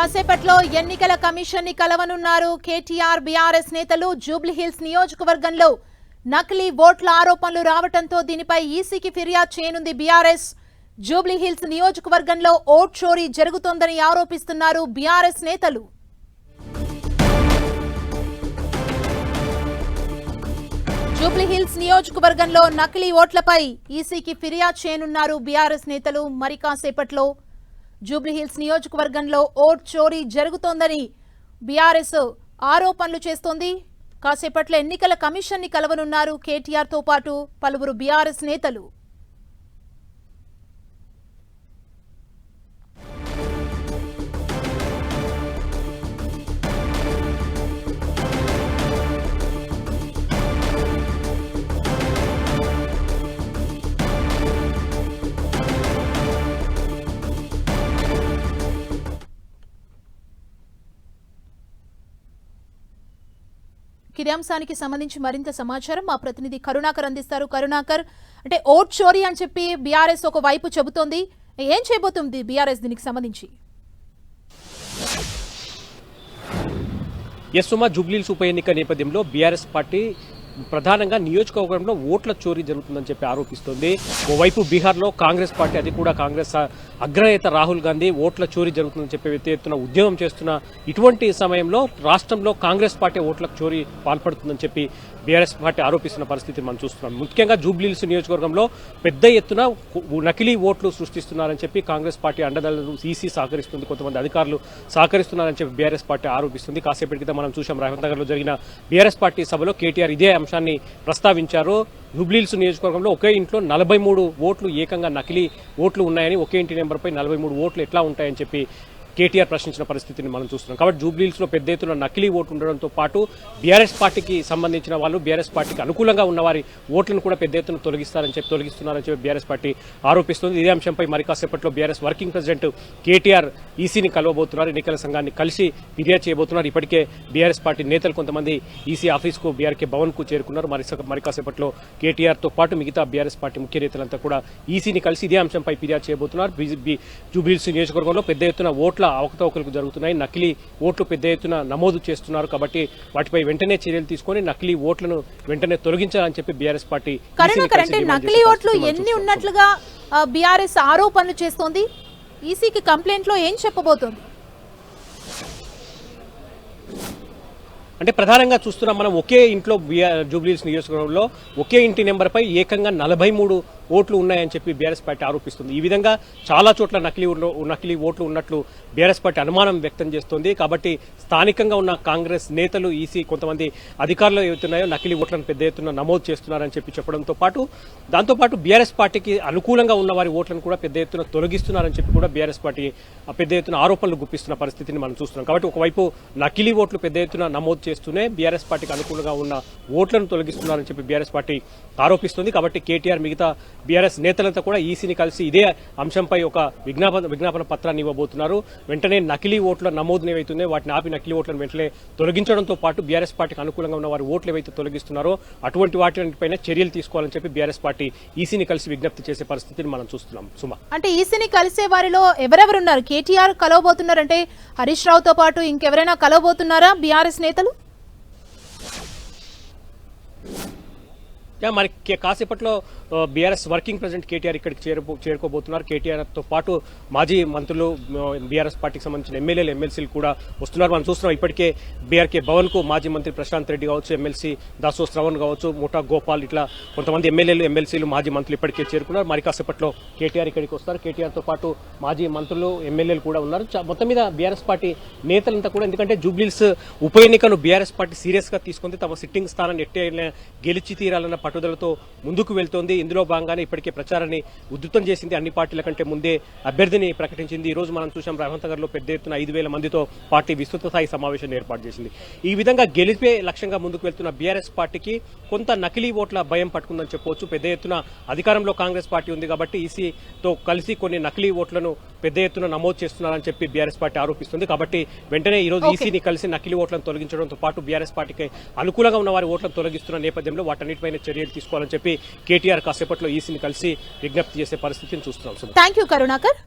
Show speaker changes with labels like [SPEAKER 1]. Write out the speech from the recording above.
[SPEAKER 1] కాసేపట్లో ఎన్నికల కమిషన్ని కలవనున్నారు కేటీఆర్ బీఆర్ఎస్ నేతలు జూబ్లీహిల్స్ నియోజకవర్గంలో నకిలీ ఓట్ల ఆరోపణలు రావడంతో దీనిపై ఈసీకి ఫిర్యాదు చేయనుంది బీఆర్ఎస్. జూబ్లీహిల్స్ నియోజకవర్గంలో ఓట్ చోరీ జరుగుతోందని ఆరోపిస్తున్నారు బీఆర్ఎస్ నేతలు. జూబ్లీహిల్స్ నియోజకవర్గంలో నకిలీ ఓట్లపై ఈసీకి ఫిర్యాదు చేయనున్నారు బీఆర్ఎస్ నేతలు. మరి కాసేపట్లో జూబ్లీహిల్స్ నియోజకవర్గంలో ఓట్ చోరీ జరుగుతోందని బీఆర్ఎస్ ఆరోపణలు చేస్తోంది. కాసేపట్లో ఎన్నికల కమిషన్ని కలవనున్నారు కేటీఆర్తో పాటు పలువురు బీఆర్ఎస్ నేతలు. ఇదే సంబంధించి మరింత సమాచారం మా ప్రతినిధి కరుణాకర్ అందిస్తారు. కరుణాకర్ అంటే ఓట్ చోరీ అని చెప్పి బీఆర్ఎస్ ఒక వైపు చెబుతోంది. ఏం చేయబోతుంది బీఆర్ఎస్ దీనికి సంబంధించి?
[SPEAKER 2] ఎస్ సుమా జూబ్లీల్స్ ఉప ఎన్నిక నేపథ్యంలో బీఆర్ఎస్ పార్టీ ప్రధానంగా నియోజకవర్గంలో ఓట్ల చోరీ జరుగుతుందని చెప్పి ఆరోపిస్తోంది. ఓవైపు బీహార్లో కాంగ్రెస్ పార్టీ అది కూడా కాంగ్రెస్ అగ్రనేత రాహుల్ గాంధీ ఓట్ల చోరీ జరుగుతుందని చెప్పి ఎత్తున ఉద్యమం చేస్తున్న ఇటువంటి సమయంలో రాష్ట్రంలో కాంగ్రెస్ పార్టీ ఓట్ల చోరీ పాల్పడుతుందని చెప్పి బీఆర్ఎస్ పార్టీ ఆరోపిస్తున్న పరిస్థితి మనం చూస్తున్నాం. ముఖ్యంగా జూబ్లీల్స్ నియోజకవర్గంలో పెద్ద ఎత్తున నకిలీ ఓట్లు సృష్టిస్తున్నారని చెప్పి కాంగ్రెస్ పార్టీ అండదండలు ఈసీ సహకరిస్తుంది కొంతమంది అధికారులు సహకరిస్తున్నారని చెప్పి బీఆర్ఎస్ పార్టీ ఆరోపిస్తుంది. కాసేపటి క్రితం మనం చూసాం రహమత్ నగర్లో జరిగిన బీఆర్ఎస్ పార్టీ సభలో కేటీఆర్ ఇదే అంశాన్ని ప్రస్తావించారు. జూబ్లీల్స్ నియోజకవర్గంలో ఒకే ఇంట్లో నలభై మూడు ఓట్లు ఏకంగా నకిలీ ఓట్లు ఉన్నాయని ఒకే ఇంటి నెంబర్పై నలభై మూడు ఓట్లు ఎట్లా ఉంటాయని చెప్పి కేటీఆర్ ప్రశ్నించిన పరిస్థితిని మనం చూస్తున్నాం. కాబట్టి జూబ్లీస్లో పెద్ద ఎత్తున నకిలీ ఓటు ఉండడంతో పాటు బీఆర్ఎస్ పార్టీకి సంబంధించిన వాళ్ళు బీఆర్ఎస్ పార్టీకి అనుకూలంగా ఉన్న వారి ఓట్లను కూడా పెద్ద ఎత్తున తొలగిస్తారని చెప్పి తొలగిస్తున్నారని చెప్పి బీఆర్ఎస్ పార్టీ ఆరోపిస్తుంది. ఇదే అంశంపై మరి కాసేపట్లో బీఆర్ఎస్ వర్కింగ్ ప్రెసిడెంట్ కేటీఆర్ ఈసీని కలవబోతున్నారు. ఎన్నికల సంఘాన్ని కలిసి ఫిర్యాదు చేయబోతున్నారు. ఇప్పటికే బీఆర్ఎస్ పార్టీ నేతలు కొంతమంది ఈసీ ఆఫీస్కు బీఆర్కే భవన్కు చేరుకున్నారు. మరి మరి కాసేపట్లో కేటీఆర్తో పాటు మిగతా బీఆర్ఎస్ పార్టీ ముఖ్య నేతలంతా కూడా ఈసీని కలిసి ఇదే అంశంపై ఫిర్యాదు చేయబోతున్నారు. జూబ్లీహిల్స్ నియోజకవర్గంలో పెద్ద ఎత్తున ఓట్లు అవకతవకలకు జరుగుతున్నాయి. నకిలీ ఓట్లు పెద్ద ఎత్తున నమోదు చేస్తున్నారు కాబట్టి వాటిపై వెంటనే చర్యలు తీసుకొని నకిలీ ఓట్లను వెంటనే తొలగించాలని చెప్పి బీఆర్ఎస్ పార్టీ
[SPEAKER 1] నకిలీ ఓట్లు ఎన్ని. ఉన్నట్లుగా బీఆర్ఎస్ ఆరోపణలు చేస్తోంది? ఈసీకి కంప్లైంట్లో ఏం చెప్పబోతోంది?
[SPEAKER 2] అంటే ప్రధానంగా చూస్తున్నాం మనం ఒకే ఇంట్లో జూబ్లీస్ నియోజకవర్గంలో ఒకే ఇంటి నెంబర్పై ఏకంగా నలభై మూడు ఓట్లు ఉన్నాయని చెప్పి బీఆర్ఎస్ పార్టీ ఆరోపిస్తుంది. ఈ విధంగా చాలా చోట్ల నకిలీ ఉన్న- నకిలీ ఓట్లు ఉన్నట్లు బీఆర్ఎస్ పార్టీ అనుమానం వ్యక్తం చేస్తోంది. కాబట్టి స్థానికంగా ఉన్న కాంగ్రెస్ నేతలు ఈసీ కొంతమంది అధికారులు ఏవైతున్నాయో నకిలీ ఓట్లను పెద్ద ఎత్తున నమోదు చేస్తున్నారని చెప్పి చెప్పడంతో పాటు దాంతోపాటు బీఆర్ఎస్ పార్టీకి అనుకూలంగా ఉన్న వారి ఓట్లను కూడా పెద్ద ఎత్తున తొలగిస్తున్నారని చెప్పి కూడా బీఆర్ఎస్ పార్టీ పెద్ద ఎత్తున ఆరోపణలు గుప్పిస్తున్న పరిస్థితిని మనం చూస్తున్నాం. కాబట్టి ఒకవైపు నకిలీ ఓట్లు పెద్ద ఎత్తున నమోదు చేస్తూనే బీఆర్ఎస్ పార్టీకి అనుకూలంగా ఉన్న ఓట్లను తొలగిస్తున్నారని చెప్పి బీఆర్ఎస్ పార్టీ ఆరోపిస్తుంది. కాబట్టి కేటీఆర్ మిగతా బీఆర్ఎస్ నేతలంతా కూడా ఈసీని కలిసి ఇదే అంశంపై ఒక విజ్ఞాపన విజ్ఞాపన పత్రాన్ని ఇవ్వబోతున్నారు. వెంటనే నకిలీ ఓట్ల నమోదు ఏవైతుందో వాటిని ఆపి నకిలీ ఓట్లను వెంటనే తొలగించడంతో పాటు బీఆర్ఎస్ పార్టీకి అనుకూలంగా ఉన్న వారి ఓట్లు ఏవైతే తొలగిస్తున్నారో అటువంటి వాటిపైన చర్యలు తీసుకోవాలని చెప్పి బీఆర్ఎస్ పార్టీ ఈసీని కలిసి విజ్ఞప్తి చేసే పరిస్థితిని మనం చూస్తున్నాం. సుమా.
[SPEAKER 1] అంటే ఈసీని కలిసే వారిలో ఎవరెవరున్నారు? కేటీఆర్ కలవబోతున్నారంటే హరీష్ రావుతో పాటు ఇంకెవరైనా కలవబోతున్నారా బీఆర్ఎస్ నేతలు?
[SPEAKER 2] యా, మరి కే- కాసేపట్లో బీఆర్ఎస్ వర్కింగ్ ప్రెసిడెంట్ కేటీఆర్ ఇక్కడికి చేరుకో చేరుకోబోతున్నారు. కేటీఆర్తో పాటు మాజీ మంత్రులు బీఆర్ఎస్ పార్టీకి సంబంధించిన ఎమ్మెల్యేలు ఎమ్మెల్సీలు కూడా వస్తున్నారు. మనం చూస్తున్నాం ఇప్పటికే బీఆర్కే భవన్కు మాజీ మంత్రి ప్రశాంత్ రెడ్డి కావచ్చు ఎమ్మెల్సీ దాసో శ్రవణ్ కావచ్చు ముఠా గోపాల్ ఇట్లా కొంతమంది ఎమ్మెల్యేలు ఎమ్మెల్సీలు మాజీ మంత్రులు ఇప్పటికే చేరుకున్నారు. మరి కాసేపట్లో కేటీఆర్ ఇక్కడికి వస్తారు. కేటీఆర్తో పాటు మాజీ మంత్రులు ఎమ్మెల్యేలు కూడా ఉన్నారు. చా- మొత్తం మీద బీఆర్ఎస్ పార్టీ నేతలంతా కూడా ఎందుకంటే జూబ్లీల్స్ ఉప ఎన్నికను బీఆర్ఎస్ పార్టీ సీరియస్గా తీసుకుంది. తమ సిట్టింగ్ స్థానాన్ని ఎట్టే గెలిచి తీరాలన్న పట్టుదలతో ముందుకు వెళ్తోంది. ఇందులో భాగంగానే ఇప్పటికే ప్రచారాన్ని ఉధృతం చేసింది అన్ని పార్టీల కంటే ముందే అభ్యర్థిని ప్రకటించింది. ఈ రోజు మనం చూసాం రహమత్ పెద్ద ఎత్తున ఐదు వేల మందితో పార్టీ విస్తృత స్థాయి సమావేశాన్ని ఏర్పాటు చేసింది. ఈ విధంగా గెలిపే లక్ష్యంగా ముందుకు వెళ్తున్న బీఆర్ఎస్ పార్టీకి కొంత నకిలీ ఓట్ల భయం పట్టుకుందని చెప్పవచ్చు. పెద్ద ఎత్తున అధికారంలో కాంగ్రెస్ పార్టీ ఉంది కాబట్టి ఈసీతో కలిసి కొన్ని నకిలీ ఓట్లను పెద్ద ఎత్తున నమోదు చేస్తున్నారని చెప్పి బీఆర్ఎస్ పార్టీ ఆరోపిస్తుంది కాబట్టి వెంటనే ఈ రోజు
[SPEAKER 1] Okay.
[SPEAKER 2] ఈసీని కలిసి నకిలీ ఓట్లను తొలగించడంతో పాటు బీఆర్ఎస్ పార్టీకి అనుకూలంగా ఉన్న వారి ఓట్లను తొలగిస్తున్న నేపథ్యంలో వాటన్నిటిపైన చర్యలు తీసుకోవాలని చెప్పి కేటీఆర్ కాసేపట్లో ఈసీని కలిసి విజ్ఞప్తి చేసే పరిస్థితిని చూస్తున్నాం సుమా.
[SPEAKER 1] Thank you Karunakar